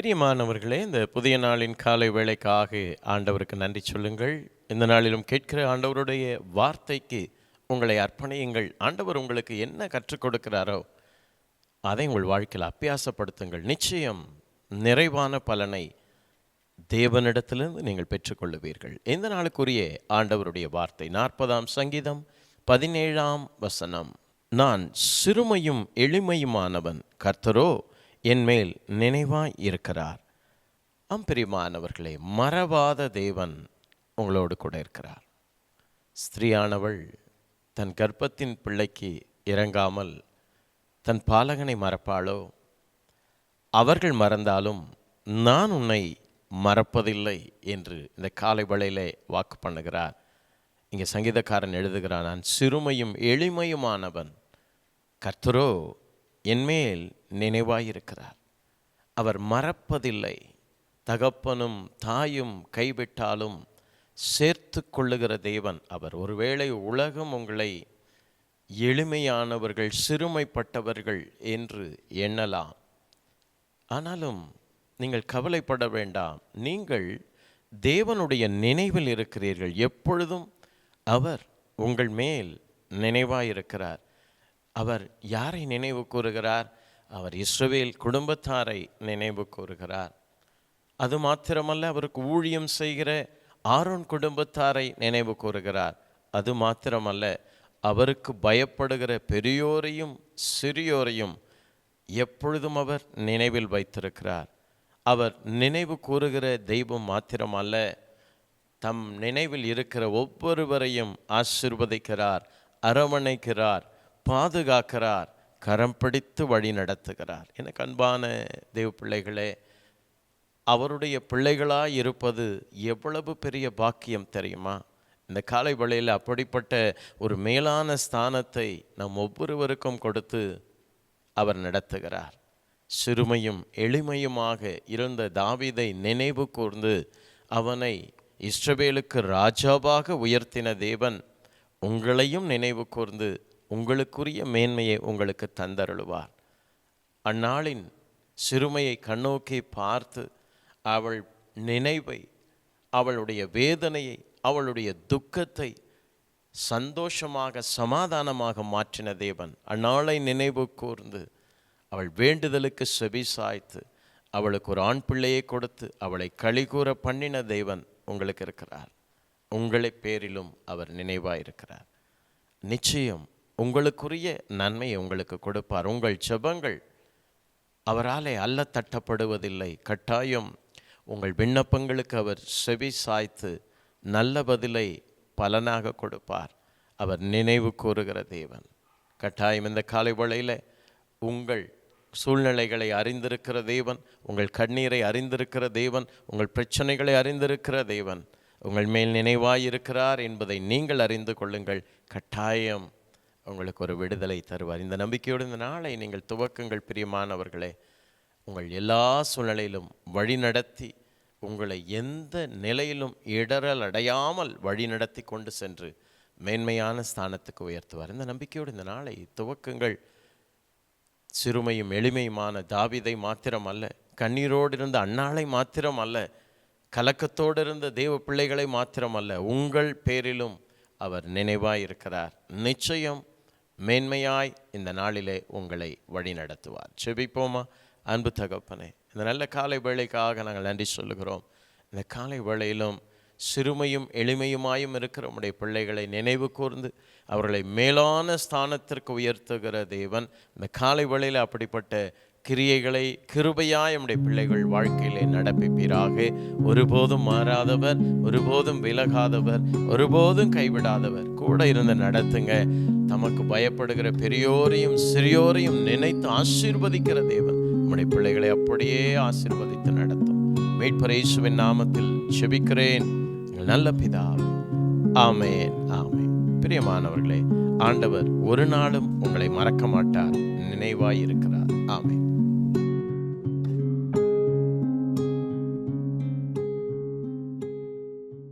பிரியமானவர்களே இந்த புதிய நாளின் காலை வேளைக்காக ஆண்டவருக்கு நன்றி சொல்லுங்கள். இந்த நாளிலும் கேட்கிற ஆண்டவருடைய வார்த்தைக்கு உங்களை அர்ப்பணியுங்கள். ஆண்டவர் உங்களுக்கு என்ன கற்றுக் கொடுக்கிறாரோ அதை உங்கள் வாழ்க்கையில் அபியாசப்படுத்துங்கள். நிச்சயம் நிறைவான பலனை தேவனிடத்திலிருந்து நீங்கள் பெற்றுக்கொள்ளுவீர்கள். இந்த நாளுக்குரிய ஆண்டவருடைய வார்த்தை நாற்பதாம் சங்கீதம் பதினேழாம் வசனம். நான் சிறுமையும் எளிமையுமானவன். கர்த்தரோ என்மேல் நினைவாய் இருக்கிறார். அம்பிரிமானவர்களே மறவாத தேவன் உங்களோடு கூட இருக்கிறார். ஸ்திரீயானவள் தன் கர்ப்பத்தின் பிள்ளைக்கு இறங்காமல் தன் பாலகனை மறப்பாளோ? அவர்கள் மறந்தாலும் நான் உன்னை மறப்பதில்லை என்று இந்த காலை வேளையிலே வாக்கு பண்ணுகிறார். இங்கே சங்கீதக்காரன் எழுதுகிறான் நான் சிறுமையும் எளிமையுமானவன். கர்த்தரோ என்மேல் நினைவாயிருக்கிறார். அவர் மறப்பதில்லை. தகப்பனும் தாயும் கைவிட்டாலும் சேர்த்து கொள்ளுகிற தேவன் அவர். ஒருவேளை உலகம் உங்களை எளிமையானவர்கள் சிறுமைப்பட்டவர்கள் என்று எண்ணலாம். ஆனாலும் நீங்கள் கவலைப்பட வேண்டாம். நீங்கள் தேவனுடைய நினைவில் இருக்கிறீர்கள். எப்பொழுதும் அவர் உங்கள் மேல் நினைவாயிருக்கிறார். அவர் யாரை நினைவு கூறுகிறார்? அவர் இஸ்ரவேல் குடும்பத்தாரை நினைவு கூறுகிறார். அது மாத்திரமல்ல அவருக்கு ஊழியம் செய்கிற ஆரோன் குடும்பத்தாரை நினைவு கூறுகிறார். அது மாத்திரமல்ல அவருக்கு பயப்படுகிற பெரியோரையும் சிறியோரையும் எப்பொழுதும் அவர் நினைவில் வைத்திருக்கிறார். அவர் நினைவு கூறுகிற தெய்வம் மாத்திரமல்ல தம் நினைவில் இருக்கிற ஒவ்வொருவரையும் ஆசிர்வதிக்கிறார் அரவணைக்கிறார் பாதுகாக்கிறார் கரம் பிடித்து வழி நடத்துகிறார். எனக்கு அன்பான தெய்வ பிள்ளைகளே அவருடைய பிள்ளைகளாக இருப்பது எவ்வளவு பெரிய பாக்கியம் தெரியுமா? இந்த காலை வழியில் அப்படிப்பட்ட ஒரு மேலான ஸ்தானத்தை நம் ஒவ்வொருவருக்கும் கொடுத்து அவர் நடத்துகிறார். சிறுமையும் எளிமையுமாக இருந்த தாவிதை நினைவு கூர்ந்து அவனை இஸ்ரவேலுக்கு ராஜாவாக உயர்த்தின தேவன் உங்களையும் நினைவு கூர்ந்து உங்களுக்குரிய மேன்மையை உங்களுக்கு தந்தருளுவார். அந்நாளின் சிறுமையை கண்ணோக்கி பார்த்து அவள் நினைவை அவளுடைய வேதனையை அவளுடைய துக்கத்தை சந்தோஷமாக சமாதானமாக மாற்றின தேவன். அந்நாளை நினைவு கூர்ந்து அவள் வேண்டுதலுக்கு செவி சாய்த்து அவளுக்கு ஒரு ஆண் பிள்ளையை கொடுத்து அவளை கழிகூற பண்ணின தெய்வன் உங்களுக்கு இருக்கிறார். உங்களை பேரிலும் அவர் நினைவாயிருக்கிறார். நிச்சயம் உங்களுக்குரிய நன்மையை உங்களுக்கு கொடுப்பார். உங்கள் செபங்கள் அவராலே அல்ல தட்டப்படுவதில்லை கட்டாயம் உங்கள் விண்ணப்பங்களுக்கு அவர் செவி சாய்த்து நல்ல பதிலை பலனாக கொடுப்பார். அவர் நினைவு கூறுகிற தேவன். கட்டாயம் இந்த காலை வேளையில் உங்கள் சூழ்நிலைகளை அறிந்திருக்கிற தேவன் உங்கள் கண்ணீரை அறிந்திருக்கிற தேவன் உங்கள் பிரச்சனைகளை அறிந்திருக்கிற தேவன் உங்கள் மேல் நினைவாயிருக்கிறார் என்பதை நீங்கள் அறிந்து கொள்ளுங்கள். கட்டாயம் உங்களுக்கு ஒரு விடுதலை தருவார். இந்த நம்பிக்கையோடு இந்த நாளை நீங்கள் துவக்கங்கள் பிரியமானவர்களே. உங்கள் எல்லா சூழ்நிலையிலும் வழிநடத்தி உங்களை எந்த நிலையிலும் இடரல் அடையாமல் வழிநடத்தி கொண்டு சென்று மேன்மையான ஸ்தானத்துக்கு உயர்த்துவார். இந்த நம்பிக்கையோடு இந்த நாளை துவக்கங்கள். சிறுமையும் எளிமையுமான தாவிதை மாத்திரம் அல்ல கண்ணீரோடு இருந்த அன்னாளை மாத்திரம் அல்ல கலக்கத்தோடு இருந்த தேவ பிள்ளைகளை மாத்திரம் அல்ல உங்கள் பேரிலும் அவர் நினைவாக இருக்கிறார் நிச்சயம் மேன்மையாய் இந்த நாளிலே உங்களை வழிநடத்துவார். செபிப்போமா அன்பு தகப்பனே இந்த நல்ல காலை வேளைக்காக நாங்கள் நன்றி சொல்லுகிறோம். இந்த காலை வேளையிலும் சிறுமையும் எளிமையுமாயும் இருக்கிற உடைய பிள்ளைகளை நினைவு கூர்ந்து அவர்களை மேலான ஸ்தானத்திற்கு உயர்த்துகிற தேவன் இந்த காலை வேளையில் அப்படிப்பட்ட கிரியைகளை கிருபையாய் நம்முடைய பிள்ளைகள் வாழ்க்கையிலே நடப்பிப்பீராக. ஒருபோதும் மாறாதவர் ஒருபோதும் விலகாதவர் ஒருபோதும் கைவிடாதவர். கூட இருந்து நடத்துங்க. தமக்கு பயப்படுகிற பெரியோரையும் சிறியோரையும் நினைத்து ஆசீர்வதிக்கிற தேவன். நம்முடைய பிள்ளைகளை அப்படியே ஆசீர்வதித்து நடத்தும். மீட்பரேசுவின் நாமத்தில் செபிக்கிறேன் நல்ல பிதாவே ஆமேன் ஆமேன். பிரியமானவர்களே ஆண்டவர் ஒரு நாளும் உங்களை மறக்க மாட்டார். நினைவாய் இருக்கிறார் ஆமேன்.